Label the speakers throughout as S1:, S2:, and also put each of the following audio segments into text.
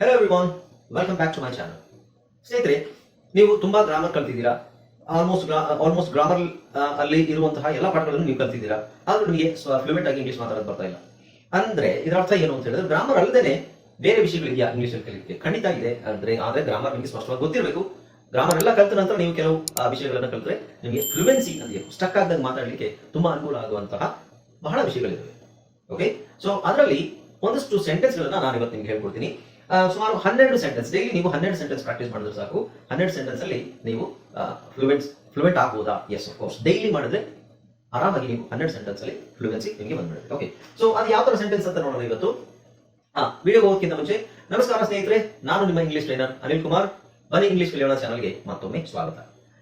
S1: Hello everyone welcome back to my channel ಸ್ನೇಹಿತರೆ, ನೀವು ತುಂಬಾ ಗ್ರಾಮರ್ ಕಲ್ತಿದ್ದೀರಾ? ಆಲ್ಮೋಸ್ಟ್ ಆಲ್ಮೋಸ್ಟ್ ಗ್ರಾಮರ್ ಅಲ್ಲಿ ಇರುವಂತಹ ಎಲ್ಲ ಪಾಠಗಳನ್ನು ನೀವು ಕಲ್ತಿದ್ದೀರಾ? ಆದ್ರೂ ನಿಮಗೆ ಫ್ಲೂಯೆಂಟ್ ಆಗಿ ಇಂಗ್ಲೀಷ್ ಮಾತಾಡೋದು ಬರ್ತಾ ಇಲ್ಲ. ಅಂದ್ರೆ ಇದರ ಅರ್ಥ ಏನು ಅಂತ ಹೇಳಿದ್ರೆ ಗ್ರಾಮರ್ ಅಲ್ಲದೆ ಬೇರೆ ವಿಷಯಗಳಿದೆಯಾ ಇಂಗ್ಲಿಷ್ ಅಲ್ಲಿ ಕಲಿಲಿಕ್ಕೆ? ಖಂಡಿತ ಇದೆ. ಅಂದ್ರೆ ಆದ್ರೆ ಗ್ರಾಮರ್ ನಿಮಗೆ ಸ್ಪಷ್ಟವಾಗಿ ಗೊತ್ತಿರಬೇಕು. ಗ್ರಾಮರ್ ಎಲ್ಲ ಕಲಿತ ನಂತರ ನೀವು ಕೆಲವು ವಿಷಯಗಳನ್ನ ಕಲಿತ್ರೆ ನಿಮಗೆ ಫ್ಲೂಯೆನ್ಸಿ ಅಂದ್ರೆ ಸ್ಟಕ್ ಆಗದಂಗೆ ಮಾತಾಡಲಿಕ್ಕೆ ತುಂಬಾ ಅನುಕೂಲ ಆಗುವಂತಹ ಬಹಳ ವಿಷಯಗಳಿವೆ. ಓಕೆ ಸೊ ಅದರಲ್ಲಿ ಒಂದಷ್ಟು ಸೆಂಟೆನ್ಸ್ ಗಳನ್ನ ನಾನು ಇವತ್ತು ನಿಮ್ಗೆ ಹೇಳ್ಕೊಡ್ತೀನಿ. ಸುಮಾರು ಹನ್ನೆರಡು ಸೆಂಟೆನ್ಸ್ ಡೈಲಿ ನೀವು ಹನ್ನೆರಡು ಸೆಂಟೆನ್ಸ್ ಪ್ರಾಕ್ಟೀಸ್ ಮಾಡಿದ್ರೆ ಸಾಕು. ಹನ್ನೆರಡು ಸೆಂಟೆನ್ಸ್ ಅಲ್ಲಿ ನೀವು ಫ್ಲೂಯೆಂಟ್ ಫ್ಲೂಯೆಂಟ್ ಆಗ್ಬೋದಾ? ಎಸ್ ಕೋರ್ಸ್ ಡೈಲಿ ಮಾಡಿದ್ರೆ ಆರಾಮಾಗಿ ನೀವು ಹನ್ನೆರಡು ಸೆಂಟೆನ್ಸ್ ಅಲ್ಲಿ ಫ್ಲೂಯೆನ್ಸಿ ನಿಮಗೆ ಬಂದ್ಬಿಡುತ್ತೆ. ಓಕೆ ಸೊ ಅದು ಯಾವ ತರ ಸೆಂಟೆನ್ಸ್ ಅಂತ ನೋಡೋಣ ಇವತ್ತು. ಹಾ ವಿಡಿಯೋ ಹೋಗೋಕ್ಕಿಂತ ಮುಂಚೆ ನಮಸ್ಕಾರ ಸ್ನೇಹಿತರೆ, ನಾನು ನಿಮ್ಮ ಇಂಗ್ಲಿಷ್ ಟ್ರೈನರ್ ಅನಿಲ್ ಕುಮಾರ್. ಬನ್ನಿ ಇಂಗ್ಲಿಷ್ ಕಲಿಯೋಣ ಚಾನಲ್ಗೆ ಮತ್ತೊಮ್ಮೆ ಸ್ವಾಗತ.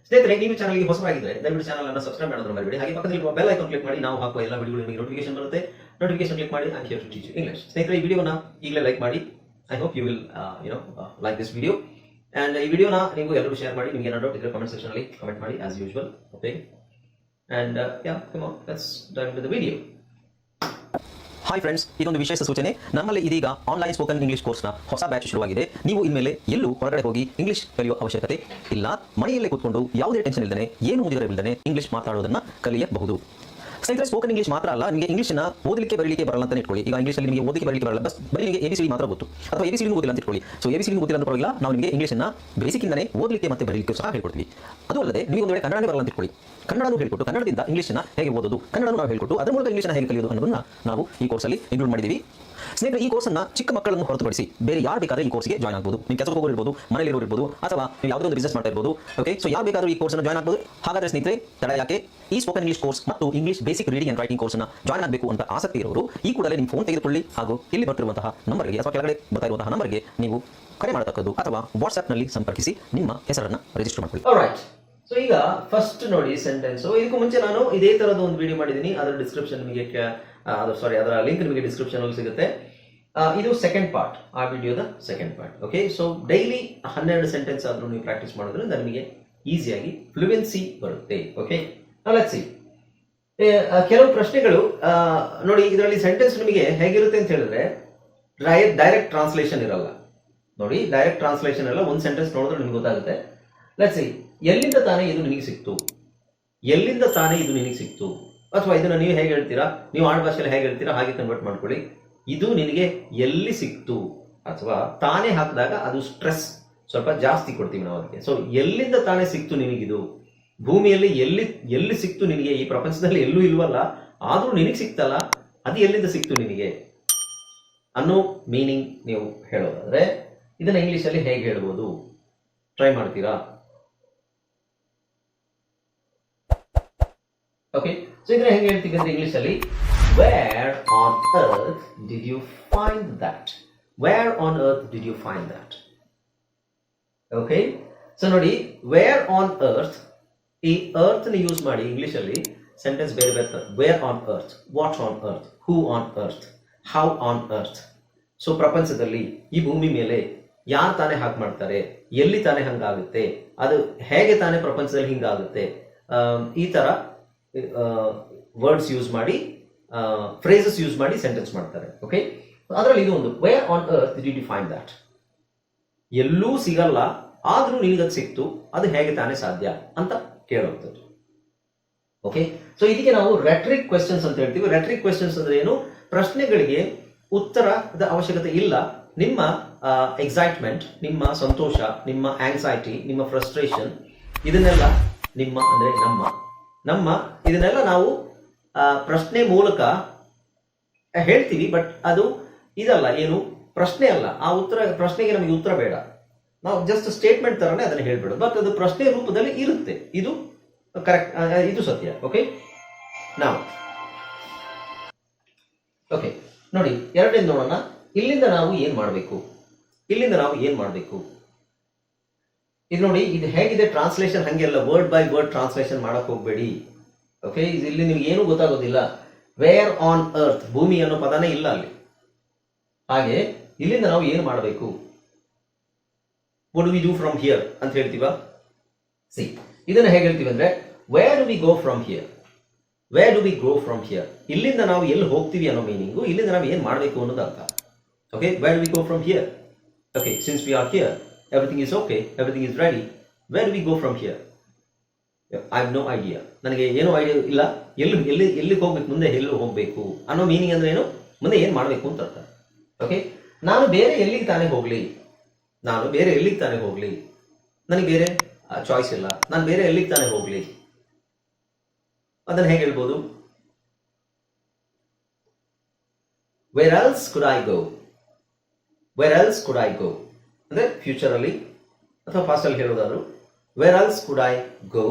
S1: ಸ್ನೇಹಿತರೆ, ನೀವು ಚಾನಲ್ಗೆ ಹೊಸಬರಾಗಿದ್ರೆ ದಯವಿಟ್ಟು ಚಾನಲ್ ಅನ್ನು ಸಬ್ಸ್ಕ್ರೈಬ್ ಮಾಡೋದ್ರ ಮರಿಬೇಡಿ. ಹಾಗೆ ಪಕ್ಕದಲ್ಲಿ ಬೆಲ್ ಐಕಾನ್ ಕ್ಲಿಕ್ ಮಾಡಿ ನಾವು ಹಾಕುವ ಎಲ್ಲ ವಿಡಿಯೋಗಳು ನಿಮಗೆ ನೋಟಿಫಿಕೇಶನ್ ಬರುತ್ತೆ. ನೋಟಿಫಿಕೇಶನ್ ಕ್ಲಿಕ್ ಮಾಡಿ ಅಂಕಿ ಅಷ್ಟು ಇಂಗ್ಲಿಷ್ ಸ್ನೇಹಿತರೆ, ಈ ವಿಡಿಯೋನ ಈಗಲೇ ಲೈಕ್ ಮಾಡಿ. I hope you will you know like this video and ಈ ವಿಡಿಯೋನ ನೀವು ಎಲ್ಲರೂ ಶೇರ್ ಮಾಡಿ, ನಿಮ್ಗೆ ಏನಾದ್ರು ಇದ್ರೆ ಕಮೆಂಟ್ ಸೆಕ್ಷನ್ ಅಲ್ಲಿ ಕಮೆಂಟ್ ಮಾಡಿ as usual okay and yeah come video
S2: hi friends ಇದೊಂದು ವಿಶೇಷ ಸೂಚನೆ. ನಮ್ಮಲ್ಲಿ ಇದೀಗ ಆನ್ಲೈನ್ ಸ್ಪೋಕನ್ ಇಂಗ್ಲಿಷ್ ಕೋರ್ಸ್ನ ಹೊಸ ಬ್ಯಾಚ್ ಶುರುವಾಗಿದೆ. ನೀವು ಇನ್ಮೇಲೆ ಎಲ್ಲೂ ಹೊರಗಡೆ ಹೋಗಿ ಇಂಗ್ಲಿಷ್ ಕಲಿಯುವ ಅವಶ್ಯಕತೆ ಇಲ್ಲ. ಮನೆಯಲ್ಲೇ ಕೂತ್ಕೊಂಡು ಯಾವುದೇ ಟೆನ್ಷನ್ ಇಲ್ಲದೆ ಏನು ಮುಗಿದಿರಬಿಲ್ಲದೆ ಇಂಗ್ಲಿಷ್ ಮಾತಾಡೋದನ್ನ ಕಲಿಯಬಹುದು. ಸ್ನೇಹಿತರೆ ಸ್ಪೋಕನ್ ಇಂಗ್ಲಿಷ್ ಮಾತ್ರ ಅಲ್ಲ, ನಿಮಗೆ ನ ಓದಲಿಕ್ಕೆ, ಬರಲಿಕ್ಕೆ ಬರಲ್ಲ ಅಂತ ಇಟ್ಕೊಳ್ಳಿ. ಈಗ ಇಂಗ್ಲೀಷ್ ನಿಮಗೆ ಓದಲಿಕ್ಕೆ, ಬರಲಿಕ್ಕೆ ಬರಲ್ಲ. ಬಸ್ ಬರೀ ನಿಮಗೆ ಎ ಸಿ ಮಾತ್ರ ಗೊತ್ತು. ಅಥವಾ ಎ ಬಿ ಸಿ ಗೊತ್ತಿಲ್ಲ ಅಂತ ಇಟ್ಕೊಳ್ಳಿ. ಸೊ ಎ ಬಿ ಸಿ ಗೊತ್ತಿಲ್ಲ ಅಂತ ಪರವಾಗಿಲ್ಲ. ನಾವು ನಿಮಗೆ ಇಂಗ್ಲಿಷ್ನ ಬೇಸಿಕ್ಕಿಂದನೇ ಓದಲಿಕ್ಕೆ ಮತ್ತೆ ಬರಲಿಕ್ಕೆ ಸಹ ಹೇಳ್ಕೊಡ್ತೀವಿ. ಅದು ಅಲ್ಲದೆ, ನೀವು ಒಂದು ವೇಳೆ ಕನ್ನಡನೇ ಬರಲ್ಲ ಅಂತ ಇಟ್ಕೊಳ್ಳಿ. ಕನ್ನಡನೂ ಹೇಳ್ಕೊಟ್ಟು, ಕನ್ನಡದಿಂದ ಇಂಗ್ಲೀಷ್ನ ಹೇಗೆ ಓದೋದು, ಕನ್ನಡನೂ ನಾವು ಹೇಳ್ಕೊಟ್ಟು, ಅದರ ಮೂಲಕ ಇಂಗ್ಲಿಷ್ನ ಹೇಗೆ ಕಲಿಯೋದು ಅನ್ನೋದನ್ನ ನಾವು ಈ ಕೋರ್ಸಲ್ಲಿ ಇನ್ಕ್ಲೂಡ್ ಮಾಡಿದ್ದೀವಿ. ಸ್ನೇಹಿತರೆ, ಈ ಕೋರ್ಸನ್ನ ಚಿಕ್ಕ ಮಕ್ಕಳನ್ನು ಹೊರತುಪಡಿಸಿ ಬೇರೆ ಯಾರು ಬೇಕಾದ್ರೆ ಈ ಕೋರ್ಸ್ಗೆ ಜಾಯ್ನ್ ಆಗ್ಬೋದು. ನೀವು ಕೆಲಸಕ್ಕೆ ಹೋಗೋರು ಇರ್ಬೋದು ಮನೆಯಲ್ಲಿ ಇರ್ಬೋದು ಅಥವಾ ನೀವು ಯಾವುದೋ ಒಂದು ಬಿಸ್ನೆಸ್ ಮಾಡ್ತಾ ಇರ್ಬೋದು ಓಕೆ ಸೊ ಯಾರು ಬೇಕಾದ್ರೂ ಈ ಕೋರ್ಸ್ನ ಜಾಯ್ನ್ ಆಗ್ಬೋದು. ಹಾಗಾದ್ರೆ ಸ್ನೇಹಿತರೆ, ತಡ ಯಾಕೆ? ಈ ಸ್ಪೋಕನ್ ಇಂಗ್ಲಿಷ್ ಕೋರ್ಸ್ ಮತ್ತು English basic reading and writing ಕೋರ್ಸ್ನ ಜಾಯ್ನ್ ಆಗಬೇಕು ಅಂತ ಆಸಕ್ತಿ ಇರೋರು, ಈ ಕೂಡಲೇ ನಿಮ್ಮ ಫೋನ್ ತೆಗೆದುಕೊಳ್ಳಿ. ಹಾಗೂ ಇಲ್ಲಿ ಬರ್ತಿರುವಂತಹ ನಂಬರ್ಗೆ ಅಥವಾ ಕೆಳಗಡೆ ಬರ್ತಾ ಇರುವಂತಹ ನಂಬರ್ಗೆ ನೀವು ಕರೆ ಮಾಡತಕ್ಕದ್ದು ಅಥವಾ ವಾಟ್ಸ್ಆಪ್ನಲ್ಲಿ ಸಂಪರ್ಕಿಸಿ ನಿಮ್ಮ ಹೆಸರನ್ನು ರಿಜಿಸ್ಟರ್ ಮಾಡ್ಕೊಳ್ಳಿ.
S1: ಸೊ ಈಗ ಫಸ್ಟ್ ನೋಡಿ ಸೆಂಟೆನ್ಸ್ ಇದಕ್ಕೂ ಮುಂಚೆ ನಾನು ಇದೇ ತರದ ಒಂದು ವಿಡಿಯೋ ಮಾಡಿದ್ದೀನಿ. ಅದರ ಡಿಸ್ಕ್ರಿಪ್ಷನ್ ನಿಮಗೆ ಅದು ಸಾರಿ ಅದರ ಲಿಂಕ್ ನಿಮಗೆ ಡಿಸ್ಕ್ರಿಪ್ಷನ್ ಅಲ್ಲಿ ಸಿಗುತ್ತೆ. ಇದು ಸೆಕೆಂಡ್ ಪಾರ್ಟ್ ಆ ವಿಡಿಯೋದ second part okay so daily ಹನ್ನೆರಡು ಸೆಂಟೆನ್ಸ್ ಆದರೂ ನೀವು ಪ್ರಾಕ್ಟೀಸ್ ಮಾಡೋದ್ರಿಂದ ನಿಮಗೆ ಈಸಿಯಾಗಿ ಫ್ಲೂಯೆನ್ಸಿ ಬರುತ್ತೆ. ಓಕೆ ಸಿ ಕೆಲವು ಪ್ರಶ್ನೆಗಳು ನೋಡಿ, ಇದರಲ್ಲಿ ಸೆಂಟೆನ್ಸ್ ನಿಮಗೆ ಹೇಗಿರುತ್ತೆ ಅಂತ ಹೇಳಿದ್ರೆ ಡೈರೆಕ್ಟ್ ಟ್ರಾನ್ಸ್ಲೇಷನ್ ಇರಲ್ಲ. ನೋಡಿ ಡೈರೆಕ್ಟ್ ಟ್ರಾನ್ಸ್ಲೇಷನ್ ಎಲ್ಲ ಒಂದು ಸೆಂಟೆನ್ಸ್ ನೋಡಿದ್ರೆ ನಿಮ್ಗೆ ಗೊತ್ತಾಗುತ್ತೆ. ಲೆಟ್ಸ್ ಎಲ್ಲಿಂದ ತಾನೇ ಇದು ನಿನಗೆ ಸಿಕ್ತು? ಎಲ್ಲಿಂದ ತಾನೇ ಇದು ನಿನಗೆ ಸಿಕ್ತು? ಅಥವಾ ಇದನ್ನು ನೀವು ಹೇಗೆ ಹೇಳ್ತೀರಾ? ನೀವು ಆಡ್ ಭಾಷೆಯಲ್ಲಿ ಹೇಗೆ ಹೇಳ್ತೀರಾ? ಹಾಗೆ ಕನ್ವರ್ಟ್ ಮಾಡ್ಕೊಳ್ಳಿ. ಇದು ನಿನಗೆ ಎಲ್ಲಿ ಸಿಕ್ತು? ಅಥವಾ ತಾನೇ ಹಾಕಿದಾಗ ಅದು ಸ್ಟ್ರೆಸ್ ಸ್ವಲ್ಪ ಜಾಸ್ತಿ ಕೊಡ್ತೀವಿ ನಾವು ಅದಕ್ಕೆ. ಸೊ ಎಲ್ಲಿಂದ ತಾನೇ ಸಿಕ್ತು ನಿನಗಿದು? ಭೂಮಿಯಲ್ಲಿ ಎಲ್ಲಿ ಎಲ್ಲಿ ಸಿಕ್ತು ನಿನಗೆ? ಈ ಪ್ರಪಂಚದಲ್ಲಿ ಎಲ್ಲೂ ಇಲ್ವಲ್ಲ. ಆದರೂ ನಿನಗೆ ಸಿಕ್ತಲ್ಲ. ಅದು ಎಲ್ಲಿಂದ ಸಿಕ್ತು ನಿನಗೆ? ಅನ್ನೋ ಮೀನಿಂಗ್ ನೀವು ಹೇಳೋದಾದ್ರೆ, ಇದನ್ನ ಇಂಗ್ಲೀಷಲ್ಲಿ ಹೇಗೆ ಹೇಳ್ಬೋದು? ಟ್ರೈ ಮಾಡ್ತೀರಾ? ಓಕೆ ಸೊ ಇದ್ರೆ ಹೆಂಗೆ ಹೇಳ್ತೀವಿ ಅಂದ್ರೆ ಇಂಗ್ಲಿಷ್ ಅಲ್ಲಿ? Where on earth did you find that where on earth did you find that okay so ನೋಡಿ ವೇರ್ ಆನ್ ಅರ್ತ್ ಈ ಅರ್ತ್ನ ಯೂಸ್ ಮಾಡಿ ಇಂಗ್ಲಿಷ್ ಅಲ್ಲಿ ಸೆಂಟೆನ್ಸ್ ಬೇರೆ ಬೇರೆ where on earth what on earth who on earth how on earth so ಪ್ರಪಂಚದಲ್ಲಿ ಈ ಭೂಮಿ ಮೇಲೆ ಯಾರು ತಾನೇ ಹಾಗೆ ಮಾಡ್ತಾರೆ? ಎಲ್ಲಿ ತಾನೇ ಹಂಗಾಗುತ್ತೆ? ಅದು ಹೇಗೆ ತಾನೇ ಪ್ರಪಂಚದಲ್ಲಿ ಹಿಂಗಾಗುತ್ತೆ? ಈ ತರ ವರ್ಡ್ಸ್ ಯೂಸ್ ಮಾಡಿ ಫ್ರೇಸಸ್ ಯೂಸ್ ಮಾಡಿ ಸೆಂಟೆನ್ಸ್ ಮಾಡ್ತಾರೆ ಓಕೆ ಅದರಲ್ಲಿ ಇದು ಒಂದು where on earth D define that ಎಲ್ಲೂ ಸಿಗಲ್ಲ, ಆದ್ರೂ ಅದು ಸಿಕ್ತು, ಅದು ಹೇಗೆ ತಾನೇ ಸಾಧ್ಯ ಅಂತ ಕೇಳುವಂಥದ್ದು ಓಕೆ ಸೊ ಇದಕ್ಕೆ ನಾವು ರೆಟ್ರಿಕ್ ಕ್ವೆಶನ್ಸ್ ಅಂತ ಹೇಳ್ತೀವಿ. ರೆಟ್ರಿಕ್ ಕ್ವೆಶನ್ಸ್ ಅಂದ್ರೆ ಏನು? ಪ್ರಶ್ನೆಗಳಿಗೆ ಉತ್ತರದ ಅವಶ್ಯಕತೆ ಇಲ್ಲ. ನಿಮ್ಮ ಎಕ್ಸೈಟ್ಮೆಂಟ್ ನಿಮ್ಮ ಸಂತೋಷ, ನಿಮ್ಮ ಆಂಗ್ಸೈಟಿ ನಿಮ್ಮ ಫ್ರಸ್ಟ್ರೇಷನ್ ಇದನ್ನೆಲ್ಲ ನಿಮ್ಮ ಅಂದ್ರೆ ನಮ್ಮ. ನಮ್ಮ ಇದನ್ನೆಲ್ಲ ನಾವು ಪ್ರಶ್ನೆ ಮೂಲಕ ಹೇಳ್ತೀವಿ, ಬಟ್ ಅದು ಇದಲ್ಲ, ಏನು ಪ್ರಶ್ನೆ ಅಲ್ಲ. ಆ ಉತ್ತರ, ಪ್ರಶ್ನೆಗೆ ನಮಗೆ ಉತ್ತರ ಬೇಡ. ನಾವು ಜಸ್ಟ್ ಸ್ಟೇಟ್ಮೆಂಟ್ ತರನೇ ಅದನ್ನ ಹೇಳ್ಬಿಡೋದು. ಬಟ್ ಅದು ಪ್ರಶ್ನೆ ರೂಪದಲ್ಲಿ ಇರುತ್ತೆ. ಇದು ಕರೆಕ್ಟ್ ಇದು ಸತ್ಯ ಓಕೆ ನಾವು ಓಕೆ ನೋಡಿ ಎರಡನೇ ನೋಡೋಣ. ಇಲ್ಲಿಂದ ನಾವು ಏನು ಮಾಡಬೇಕು? ಇಲ್ಲಿಂದ ನಾವು ಏನು ಮಾಡಬೇಕು? ಇದು ನೋಡಿ ಇದು ಹೇಗಿದೆ ಟ್ರಾನ್ಸ್ಲೇಷನ್ ಹಂಗೆಲ್ಲ ವರ್ಡ್ ಬೈ ವರ್ಡ್ ಟ್ರಾನ್ಸ್ಲೇಷನ್ ಮಾಡಕ್ ಹೋಗ್ಬೇಡಿ. ಓಕೆ ಇಲ್ಲಿ ನಿಮ್ಗೆ ಏನು ಗೊತ್ತಾಗೋದಿಲ್ಲ. ವೇರ್ ಆನ್ ಅರ್ತ್ ಭೂಮಿ ಅನ್ನೋ ಪದನೇ ಇಲ್ಲ ಅಲ್ಲಿ. ಹಾಗೆ ಇಲ್ಲಿಂದ ನಾವು ಏನು ಮಾಡಬೇಕು? ವಿ ಡೂ ಫ್ರಮ್ ಹಿಯರ್ ಅಂತ ಹೇಳ್ತೀವ? ಸಿ ಇದನ್ನ ಹೇಗೆ ಹೇಳ್ತೀವಿ ಅಂದ್ರೆ where do we go from here where do we grow from here ಇಲ್ಲಿಂದ ನಾವು ಎಲ್ಲಿ ಹೋಗ್ತೀವಿ ಅನ್ನೋ ಮೀನಿಂಗು ಇಲ್ಲಿಂದ ನಾವು ಏನು ಮಾಡಬೇಕು ಅನ್ನೋದು ಅರ್ಥ. Okay where do we go from here okay since we are here, everything is okay everything is ready where we go from here? I have no idea ನನಗೆ ಏನೋ ಐಡಿಯಾ ಇಲ್ಲ. ಎಲ್ಲಿ ಎಲ್ಲಿ, ಎಲ್ಲಿಗೆ ಹೋಗ್ಬೇಕು, ಮುಂದೆ ಎಲ್ಲಿ ಹೋಗಬೇಕು ಅನ್ನೋ ಮೀನಿಂಗ್ ಅಂದ್ರೆ ಏನು? ಮುಂದೆ ಏನು ಮಾಡಬೇಕು ಅಂತ ಅರ್ಥ. ಓಕೆ ನಾನು ಬೇರೆ ಎಲ್ಲಿಗೆ ತಾನೇ ಹೋಗಲಿ? ನಾನು ಬೇರೆ ಎಲ್ಲಿಗೆ ತಾನೇ ಹೋಗಲಿ? ನನಗೆ ಬೇರೆ ಚಾಯ್ಸ್ ಇಲ್ಲ. ನಾನು ಬೇರೆ ಎಲ್ಲಿಗೆ ತಾನೇ ಹೋಗಲಿ? ಅದನ್ನು ಹೇಗೆ ಹೇಳ್ಬೋದು? Where else could I go where else could I go ಅಂದರೆ ಫ್ಯೂಚರಲ್ಲಿ ಅಥವಾ ಫಾಸ್ಟಲ್ಲಿ ಹೇಳೋದಾದ್ರು where else could I go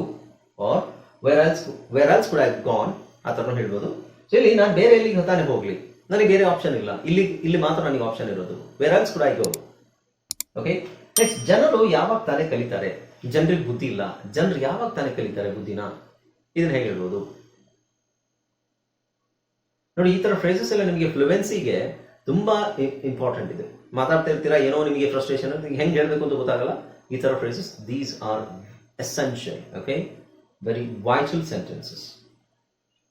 S1: or where else where else could I gone ಆ ಥರ ಹೇಳ್ಬೋದು. ಸೊ ಇಲ್ಲಿ ನಾನು ಬೇರೆ ಎಲ್ಲಿಗೆ ತಾನೇ ಹೋಗಲಿ? ನನಗೆ ಬೇರೆ ಆಪ್ಷನ್ ಇಲ್ಲ. ಇಲ್ಲಿ ಇಲ್ಲಿ ಮಾತ್ರ ನನಗೆ ಆಪ್ಷನ್ ಇರೋದು. Where else could I go okay next ಜನರು ಯಾವಾಗ ತಾನೇ ಕಲಿತಾರೆ? ಜನರಿಗೆ ಬುದ್ಧಿ ಇಲ್ಲ. ಜನರು ಯಾವಾಗ ತಾನೇ ಕಲಿತಾರೆ ಬುದ್ಧಿನ? ಇದನ್ನ ಹೇಗೆ ಹೇಳ್ಬೋದು? ನೋಡಿ, ಈ ತರ ಫ್ರೇಸಸ್ ಎಲ್ಲ ನಿಮಗೆ ಫ್ಲೂವೆನ್ಸಿಗೆ ತುಂಬಾ ಇಂಪಾರ್ಟೆಂಟ್ ಇದೆ. ಮಾತಾಡ್ತಾ ಇರ್ತೀರಾ, ಏನೋ ನಿಮಗೆ ಫ್ರಸ್ಟ್ರೇಷನ್ ಹೆಂಗೆ ಹೇಳಬೇಕು ಅಂತ ಗೊತ್ತಾಗಲ್ಲ. ಈ ತರ phrases these are essential okay very vital sentences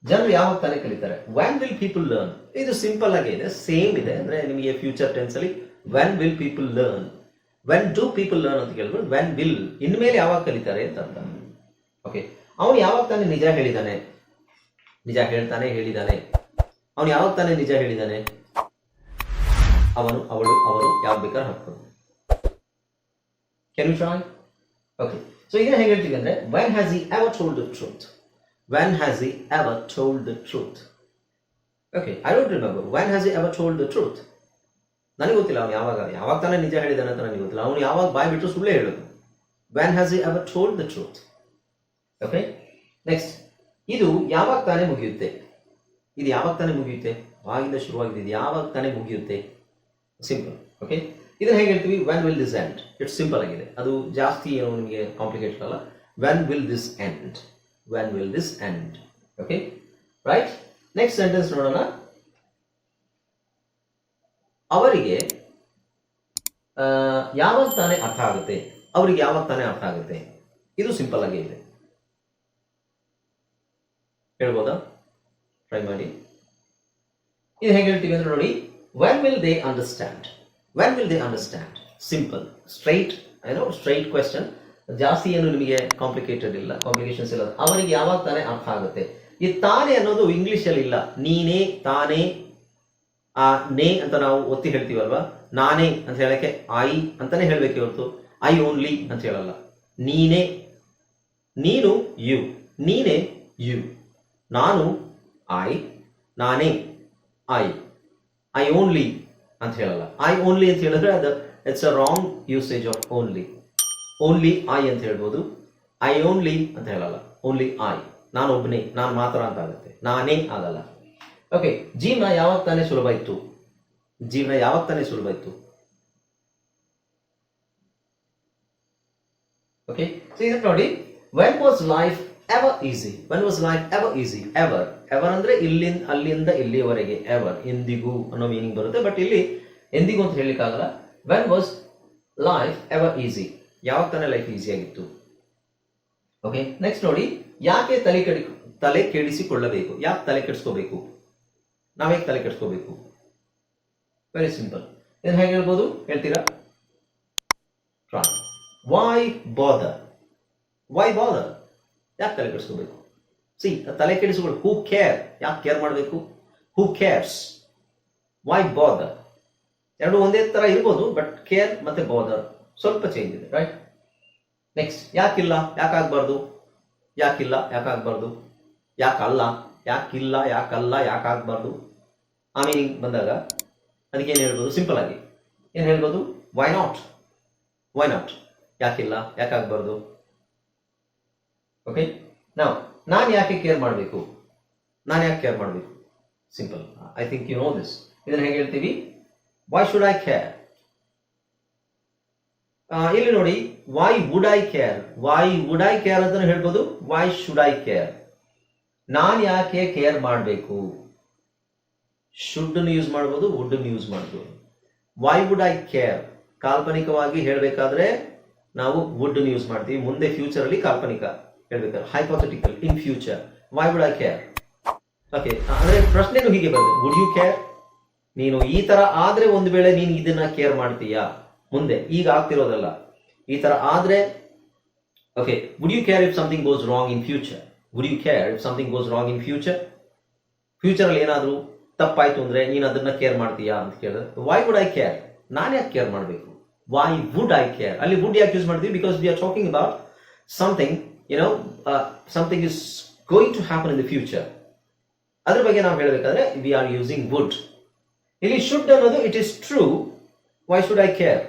S1: ಜನರು ಯಾವಾಗ ತಾನೇ ಕಲಿತಾರೆ ವ್ಯಾನ್ ವಿಲ್ ಪೀಪಲ್ ಲರ್ನ್ ಇದು ಸಿಂಪಲ್ ಆಗಿ ಇದೆ ಸೇಮ್ ಇದೆ. ಅಂದ್ರೆ ನಿಮಗೆ ಫ್ಯೂಚರ್ ಟೆನ್ಸ್ ಅಲ್ಲಿ when will people learn when do people learn ಅಂತ ಕೇಳ್ಬಿಟ್ಟು ವೆನ್ ವಿಲ್ ಇನ್ಮೇಲೆ ಯಾವಾಗ ಕಲಿತಾರೆ ಅಂತ ಅರ್ಥ. ಓಕೆ ಅವನು ಯಾವಾಗ ತಾನೇ ನಿಜ ಹೇಳಿದಾನೆ? ನಿಜ ಹೇಳ್ತಾನೆ, ಹೇಳಿದಾನೆ. ಅವನು ಯಾವಾಗ ತಾನೇ ನಿಜ ಹೇಳಿದಾನೆ? ಅವನು, ಅವಳು ಅವರು ಯಾವಾಗ ಬೇಕಾದ್ರೂ ಹಾಕ್ಬೋದು. ಕೆನ್ ಯು ಓಕೆ ಸೊ ಈಗ ಹೇಗೆ ಹೇಳ್ತೀವಿ ಅಂದ್ರೆ when has he ever told the truth when has he ever told the truth okay I don't remember when has he ever told the truth ನನಗೆ ಗೊತ್ತಿಲ್ಲ ಅವನು ಯಾವಾಗ ಯಾವಾಗ ತಾನೇ ನಿಜ ಹೇಳಿದಾನೆ ಅಂತ ನನಗೆ ಗೊತ್ತಿಲ್ಲ. ಅವನು ಯಾವಾಗ ಬಾಯ್ ಬಿಟ್ಟು ಸುಳ್ಳೇ ಹೇಳೋದು. When has he ever told the truth okay next ಇದು ಯಾವಾಗ ತಾನೇ ಮುಗಿಯುತ್ತೆ? ಇದು ಯಾವಾಗ ತಾನೇ ಮುಗಿಯುತ್ತೆ? ಆಗಿಂದ ಶುರುವಾಗಿದೆ ಇದು ಯಾವಾಗ ತಾನೇ ಮುಗಿಯುತ್ತೆ? ಸಿಂಪಲ್ ಓಕೆ ಇದನ್ನ ಹೇಗೆ ಹೇಳ್ತೀವಿ? When will this end it's simple ಆಗಿದೆ. ಅದು ಜಾಸ್ತಿ ಏನು ನಿಮಗೆ ಕಾಂಪ್ಲಿಕೇಟೆಡ್ ಅಲ್ಲ. When will this end when will this end okay right next sentence ನೋಡೋಣ. ಅವರಿಗೆ ಯಾವಾಗ ತಾನೇ ಅರ್ಥ ಆಗುತ್ತೆ? ಅವರಿಗೆ ಯಾವಾಗ ತಾನೇ ಅರ್ಥ ಆಗುತ್ತೆ? ಇದು ಸಿಂಪಲ್ ಆಗಿ ಇದೆ. ಹೇಳ್ಬೋದಾ? ಟ್ರೈ ಮಾಡಿ. ಇದು ಹೇಗೆ ಹೇಳ್ತೀವಿ ಅಂದ್ರೆ ನೋಡಿ when will they when will they understand simple straight ಏನೋ ಸ್ಟ್ರೈಟ್ ಕ್ವೆಶನ್ ಜಾಸ್ತಿ ಏನು ನಿಮಗೆ ಕಾಂಪ್ಲಿಕೇಟೆಡ್ ಇಲ್ಲ ಕಾಂಪ್ಲಿಕೇಶನ್ಸ್ ಇಲ್ಲ. ಅವರಿಗೆ ಯಾವಾಗ ತಾನೇ ಅರ್ಥ ಆಗುತ್ತೆ? ಈ ತಾನೆ ಅನ್ನೋದು ಇಂಗ್ಲಿಷ್ ಅಲ್ಲಿ ಇಲ್ಲ. ನೀನೇ, ತಾನೇ, ಆ, ನೇ ಅಂತ ನಾವು ಒತ್ತಿ ಹೇಳ್ತೀವಲ್ವಾ? ನಾನೇ ಅಂತ ಹೇಳಕ್ಕೆ ಐ ಅಂತಾನೆ ಹೇಳ್ಬೇಕು ಇವತ್ತು. ಐ ಓನ್ಲಿ ಅಂತ ಹೇಳಲ್ಲ. ನೀನೇ, ನೀನು ಯು ನೀನೇ ಯು ನಾನು ಐ ನಾನೇ ಐ ಐ ಓನ್ಲಿ ಅಂತ ಹೇಳಲ್ಲ. ಐ ಓನ್ಲಿ ಅಂತ ಹೇಳಿದ್ರೆ ಅದು it's a wrong usage of only only I ಅಂತ ಹೇಳ್ಬೋದು. ಐ ಓನ್ಲಿ ಅಂತ ಹೇಳಲ್ಲ. ಓನ್ಲಿ ಐ ನಾನು ಒಬ್ಬನೇ ನಾನು ಮಾತ್ರ ಅಂತ ಆಗುತ್ತೆ. ನಾನೇ ಆಗಲ್ಲ. ಓಕೆ ಜೀವನ ಯಾವಾಗ ತಾನೇ ಸುಲಭ ಇತ್ತು? ಜೀವನ ಯಾವಾಗ ತಾನೇ ಸುಲಭ ಇತ್ತು? ಓಕೆ ನೋಡಿ when was life ever easy when was life ever easy ever ever ಅಂದ್ರೆ ಇಲ್ಲಿಂದ, ಅಲ್ಲಿಂದ, ಇಲ್ಲಿಯವರೆಗೆ. ಎವರ್ ಎಂದಿಗೂ ಅನ್ನೋ ಮೀನಿಂಗ್ ಬರುತ್ತೆ. ಬಟ್ ಇಲ್ಲಿ ಎಂದಿಗೂ ಅಂತ ಹೇಳಲಿಕ್ಕಾಗಲ್ಲ. When was life ever easy ಯಾವಾಗ ತಾನೇ ಲೈಫ್ ಈಸಿ ಆಗಿತ್ತು? ಓಕೆ ನೆಕ್ಸ್ಟ್ ನೋಡಿ. ಯಾಕೆ ತಲೆ ಕೆಡಿ, ತಲೆ ಕೆಡಿಸಿಕೊಳ್ಳಬೇಕು? ಯಾಕೆ ತಲೆ ಕೆಡಿಸ್ಕೋಬೇಕು? ನಾವೇಗೆ ತಲೆ ಕೆಡಿಸ್ಕೋಬೇಕು? ವೆರಿ ಸಿಂಪಲ್ ಇದನ್ನ ಹೇಗೆ ಹೇಳ್ಬೋದು? ಹೇಳ್ತೀರಾ? ವೈ ಬಾದರ್ ವೈ ಬಾದರ್ ಯಾಕೆ ತಲೆ ಕೆಡಿಸ್ಕೋಬೇಕು? ಸಿ ತಲೆ ಕೆಡಿಸ್ಕೊಳ್ಳಿ ಹೂ ಕೇರ್ ಯಾಕೆ ಕೇರ್ ಮಾಡಬೇಕು? ಹೂ ಕೇರ್ಸ್ ವೈ ಬಾದರ್ ಎರಡು ಒಂದೇ ತರ ಇರ್ಬೋದು ಬಟ್ ಕೇರ್ ಮತ್ತೆ ಬಾದರ್ ಸ್ವಲ್ಪ ಚೇಂಜ್ ಇದೆ ರೈಟ್ ನೆಕ್ಸ್ಟ್ ಯಾಕಿಲ್ಲ? ಯಾಕಾಗಬಾರ್ದು? ಯಾಕಿಲ್ಲ? ಯಾಕಾಗಬಾರ್ದು? ಯಾಕಲ್ಲ? ಯಾಕಿಲ್ಲ? ಯಾಕಲ್ಲ? ಯಾಕಾಗಬಾರ್ದು? ಆ ಮೀನಿಂಗ್ ಬಂದಾಗ ಅದಕ್ಕೆ ಏನು ಹೇಳ್ಬೋದು? ಸಿಂಪಲ್ ಆಗಿ. ಏನು ಹೇಳ್ಬೋದು? ವೈ ನಾಟ್ ವೈ ನಾಟ್ ಯಾಕಿಲ್ಲ? ಯಾಕಾಗಬಾರ್ದು? ಓಕೆ ನಾವು ನಾನು ಯಾಕೆ ಕೇರ್ ಮಾಡಬೇಕು? ನಾನು ಯಾಕೆ ಕೇರ್ ಮಾಡಬೇಕು? Simple I think you know this ಇದನ್ನು ಹೇಗೆ ಹೇಳ್ತೀವಿ? ವೈ ಶುಡ್ ಐ ಕೇರ್ ಇಲ್ಲಿ ನೋಡಿ why would I care why would I care ಅಂತ ಹೇಳ್ಬೋದು. ವೈ ಶುಡ್ ಐ ಕೇರ್ ನಾನು ಯಾಕೆ ಕೇರ್ ಮಾಡಬೇಕು? ಶುಡ್ ಯೂಸ್ ಮಾಡ್ಬೋದು ವುಡ್ ಯೂಸ್ ಮಾಡ್ಬೋದು. ವೈ ವುಡ್ ಐ ಕೇರ್ ಕಾಲ್ಪನಿಕವಾಗಿ ಹೇಳಬೇಕಾದ್ರೆ, ನಾವು ವುಡ್ ಯೂಸ್ ಮಾಡ್ತೀವಿ. ಮುಂದೆ ಫ್ಯೂಚರ್ ಅಲ್ಲಿ ಕಾಲ್ಪನಿಕ. ಹೇಳ್ಬೇಕಾದ್ರೆ hypothetical in future why would I care okay ಅಂದ್ರೆ ಪ್ರಶ್ನೆನೂ ಹೀಗೆ ಬರುತ್ತೆ. ವುಡ್ ಯು ಕೇರ್ ನೀನು ಈ ತರ ಆದ್ರೆ ಒಂದು ವೇಳೆ ನೀನು ಇದನ್ನ ಕೇರ್ ಮಾಡ್ತೀಯಾ? ಮುಂದೆ, ಈಗ ಆಗ್ತಿರೋದಲ್ಲ. ಈ ತರ ಆದ್ರೆ okay would you care if something goes wrong in future would you care if something goes wrong in future future ಅಲ್ಲಿ ಏನಾದರೂ ತಪ್ಪಾಯ್ತು ಅಂದ್ರೆ ನೀನು ಅದನ್ನ ಕೇರ್ ಮಾಡ್ತೀಯಾ ಅಂತ ಕೇಳಿದ್ರೆ ವೈ ವುಡ್ ಐ ಕೇರ್ ನಾನು ಯಾಕೆ ಕೇರ್ ಮಾಡಬೇಕು? ವೈ ವುಡ್ ಐ ಕೇರ್ ಅಲ್ಲಿ ವುಡ್ ಯಾಕೆ ಯೂಸ್ ಮಾಡ್ತೀವಿ? Because we are talking about something you know something is going to happen in the future ಅದ್ರ ಬಗ್ಗೆ ನಾವು ಹೇಳಬೇಕಾದ್ರೆ ವಿ ಆರ್ ಯೂಸಿಂಗ್ ವುಡ್ ಇಲ್ಲಿ ಶುಡ್ ಅನ್ನೋದು it is true why should I care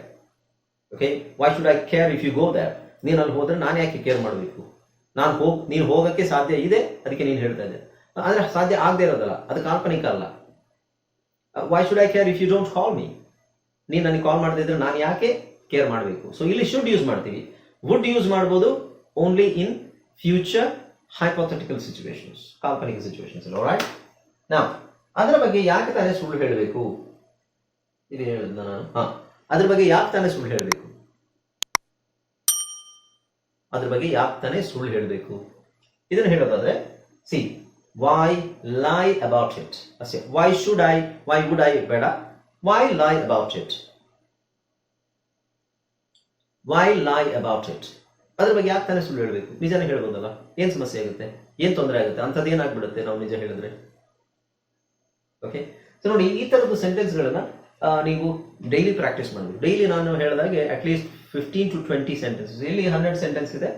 S1: okay why should I care if you go there ನೀನು ಅಲ್ಲಿ ಹೋದ್ರೆ ನಾನು ಯಾಕೆ ಕೇರ್ ಮಾಡಬೇಕು? ನಾನು ಹೋಗ್ ನೀನು ಹೋಗಕ್ಕೆ ಸಾಧ್ಯ ಇದೆ? ಅದಕ್ಕೆ ನೀನು ಹೇಳ್ತಾ ಇದ್ದೆ. ಆದ್ರೆ ಸಾಧ್ಯ ಆಗದೆ ಇರೋದಲ್ಲ. ಅದು ಕಾಲ್ಪನಿಕ ಅಲ್ಲ. Why should I care if you don't call me ನೀನು ನನಗೆ ಕಾಲ್ ಮಾಡದಿದ್ರೆ ನಾನು ಯಾಕೆ ಕೇರ್ ಮಾಡಬೇಕು? ಸೊ ಇಲ್ಲಿ ಶುಡ್ ಯೂಸ್ ಮಾಡ್ತೀವಿ. ವುಡ್ ಯೂಸ್ ಮಾಡ್ಬೋದು only in future hypothetical situations ಕಾಲ್ಪನಿಕ situations. ರೈಟ್ Now, ಅದರ ಬಗ್ಗೆ ಯಾಕೆ ತಾನೇ ಸುಳ್ಳು ಹೇಳಬೇಕು? ಇದು ಹೇಳಿದ್ನ ನಾನು? ಹಾ ಅದ್ರ ಬಗ್ಗೆ ಯಾಕೆ ತಾನೇ ಸುಳ್ಳು ಹೇಳಬೇಕು? ಅದ್ರ ಬಗ್ಗೆ ಯಾಕೆ ತಾನೇ ಸುಳ್ಳು ಹೇಳಬೇಕು? ಇದನ್ನು ಹೇಳೋದಾದ್ರೆ see why lie about it ಅಷ್ಟೇ why should I why would I ಬೇಡ. Why lie about it why lie about it ಅದ್ರ ಬಗ್ಗೆ ಯಾಕೆ ತಾನೇ ಸುಳ್ಳು ಹೇಳಬೇಕು? ನಿಜನೇ ಹೇಳ್ಬೋದಲ್ಲ? ಏನ್ ಸಮಸ್ಯೆ ಆಗುತ್ತೆ? ಏನ್ ತೊಂದರೆ ಆಗುತ್ತೆ? ಅಂಥದ್ದು ಏನಾಗ್ಬಿಡುತ್ತೆ ನಾವು ನಿಜ ಹೇಳಿದ್ರೆ? ಓಕೆ ಸೊ ನೋಡಿ, ಈ ತರದ ಸೆಂಟೆನ್ಸ್ಗಳನ್ನ ನೀವು ಡೈಲಿ ಪ್ರಾಕ್ಟೀಸ್ ಮಾಡಬೇಕು ಡೈಲಿ ನಾನು ಹೇಳಿದಾಗೆ at least fifteen to twenty sentences ಇಲ್ಲಿ ಹಂಡ್ರೆಡ್ ಸೆಂಟೆನ್ಸ್ ಇದೆ.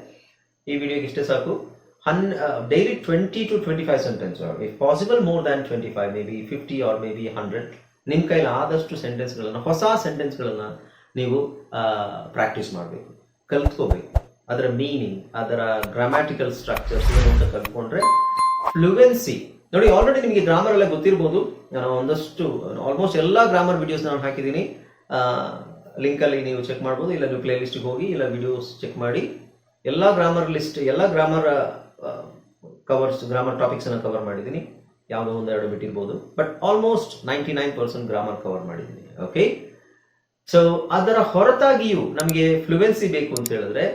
S1: ಈ ವಿಡಿಯೋಗೆ ಇಷ್ಟೇ ಸಾಕು. ಹನ್ daily twenty to twenty five sentence if possible more than twenty five maybe fifty or maybe hundred ನಿಮ್ಮ ಕೈಲಿ ಆದಷ್ಟು ಸೆಂಟೆನ್ಸ್ಗಳನ್ನು ಹೊಸ ಸೆಂಟೆನ್ಸ್ಗಳನ್ನ ನೀವು ಪ್ರಾಕ್ಟೀಸ್ ಮಾಡಬೇಕು. ಕಲ್ತ್ಕೋಬೇಕು. ಅದರ ಮೀನಿಂಗ್ ಅದರ ಗ್ರಾಮ್ಯಾಟಿಕಲ್ ಸ್ಟ್ರಕ್ಚರ್ಸ್ ಏನು ಅಂತ ಕಲ್ತ್ಕೊಂಡ್ರೆ ಫ್ಲೂಯೆನ್ಸಿ ನೋಡಿ ಆಲ್ರೆಡಿ ನಿಮಗೆ ಗ್ರಾಮರ್ ಎಲ್ಲ ಗೊತ್ತಿರ್ಬೋದು. ನಾನು ಒಂದಷ್ಟು ಆಲ್ಮೋಸ್ಟ್ ಎಲ್ಲ ಗ್ರಾಮರ್ ವಿಡಿಯೋಸ್ ನಾನು ಹಾಕಿದ್ದೀನಿ. ಲಿಂಕ್ ಅಲ್ಲಿ ನೀವು ಚೆಕ್ ಮಾಡ್ಬೋದು, ಇಲ್ಲ ನೀವು ಪ್ಲೇ ಲಿಸ್ಟ್ಗೆ ಹೋಗಿ, ಇಲ್ಲ ವಿಡಿಯೋಸ್ ಚೆಕ್ ಮಾಡಿ. ಎಲ್ಲ ಗ್ರಾಮರ್ ಲಿಸ್ಟ್ ಎಲ್ಲ ಗ್ರಾಮರ್ ಕವರ್ಸ್ ಗ್ರಾಮರ್ ಟಾಪಿಕ್ಸ್ ಅನ್ನು ಕವರ್ ಮಾಡಿದ್ದೀನಿ. ಯಾವುದೋ ಒಂದೆರಡು ಬಿಟ್ಟಿರ್ಬೋದು. But almost ninety nine percent grammar cover ಮಾಡಿದ್ದೀನಿ. ಓಕೆ ಸೊ ಅದರ ಹೊರತಾಗಿಯೂ ನಮಗೆ ಫ್ಲೂಯೆನ್ಸಿ ಬೇಕು ಅಂತ ಹೇಳಿದ್ರೆ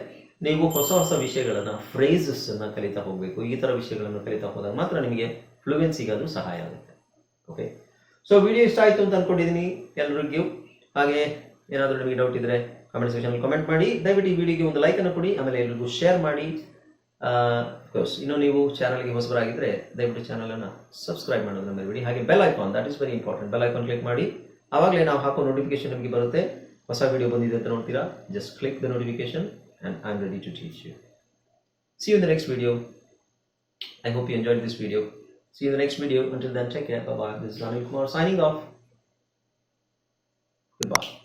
S1: ನೀವು ಹೊಸ ಹೊಸ ವಿಷಯಗಳನ್ನು ಫ್ರೇಸಸ್ ಅನ್ನ ಕಲಿತಾ ಹೋಗಬೇಕು, ಈ ತರ ವಿಷಯಗಳನ್ನು ಕಲಿತಾ ಹೋದಾಗ ಮಾತ್ರ ನಿಮಗೆ ಫ್ಲೂಯೆನ್ಸಿಗೆ ಅದು ಸಹಾಯ ಆಗುತ್ತೆ. ಓಕೆ ಸೊ ವಿಡಿಯೋ ಇಷ್ಟ ಆಯ್ತು ಅಂತ ಅನ್ಕೊಂಡಿದ್ದೀನಿ ಎಲ್ಲರಿಗೂ ಹಾಗೆ ಏನಾದರೂ ನಿಮಗೆ ಡೌಟ್ ಇದ್ರೆ ಕಮೆಂಟ್ ಸೆಕ್ಷನ್ ಕಮೆಂಟ್ ಮಾಡಿ. ದಯವಿಟ್ಟು ಈ ವಿಡಿಯೋಗೆ ಒಂದು ಲೈಕ್ ಅನ್ನು ಕೊಡಿ. ಆಮೇಲೆ ಎಲ್ರಿಗೂ ಶೇರ್ ಮಾಡಿ. ಕೋರ್ಸ್ ಇನ್ನು ನೀವು ಚಾನಲ್ಗೆ ಹೊಸಬರಾಗಿದ್ದರೆ ದಯವಿಟ್ಟು ಚಾನಲನ್ನು ಸಬ್ಸ್ಕ್ರೈಬ್ ಮಾಡೋದನ್ನ ಮರಿಬೇಡಿ. ಹಾಗೆ bell icon that is very important bell icon click ಮಾಡಿ. ಆವಾಗಲೇ ನಾವು ಹಾಕೋ ನೋಟಿಫಿಕೇಶನ್ ನಿಮಗೆ ಬರುತ್ತೆ. ಹೊಸ ವಿಡಿಯೋ ಬಂದಿದೆ ಅಂತ ನೋಡ್ತೀರಾ? Just click the notification and I'm ready to teach you. See you in the next video. I hope you enjoyed this video. See you in the next video. Until then, take care. Bye bye. This is Anil Kumar signing off. Goodbye.